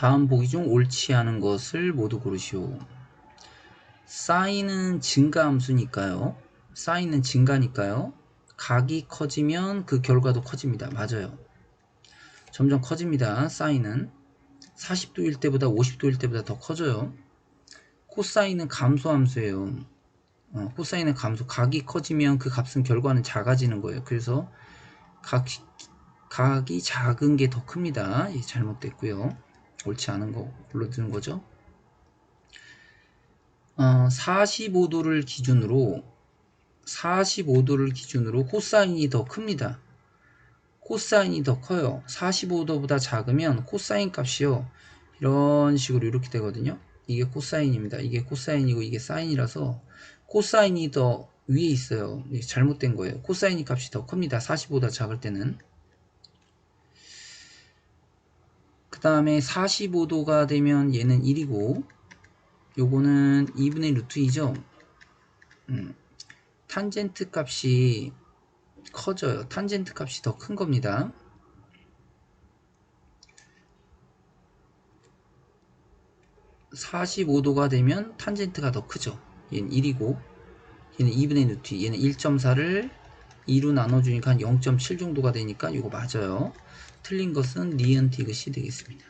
다음 보기 중 옳지 않은 것을 모두 고르시오. 사인은 증가함수니까요. 사인은 증가니까요. 각이 커지면 그 결과도 커집니다. 맞아요. 점점 커집니다. 사인은 40도일 때보다 50도일 때보다 더 커져요. 코사인은 감소함수예요. 어, 코사인은 감소. 각이 커지면 그 값은 결과는 작아지는 거예요. 그래서 각, 각이 작은 게 더 큽니다. 예, 잘못됐고요. 옳지 않은 거 골라드는 거죠. 어, 45도를 기준으로 45도를 기준으로 코사인이 더 큽니다. 코사인이 더 커요. 45도보다 작으면 코사인 값이요. 이런 식으로 이렇게 되거든요. 이게 코사인입니다. 이게 코사인이고 이게 사인이라서 코사인이 더 위에 있어요. 잘못된 거예요. 코사인 값이 더 큽니다. 45보다 작을 때는. 그 다음에 45도가 되면 얘는 1이고 요거는 2분의 루트 2죠. 음, 탄젠트 값이 커져요. 탄젠트 값이 더 큰 겁니다. (45도가) 되면 탄젠트가 더 크죠 얘는 1이고 얘는 2분의 루트 2 얘는 1.4를 2로 나눠주니까 한 0.7 정도가 되니까 이거 맞아요. 틀린 것은 니은 디귿이 되겠습니다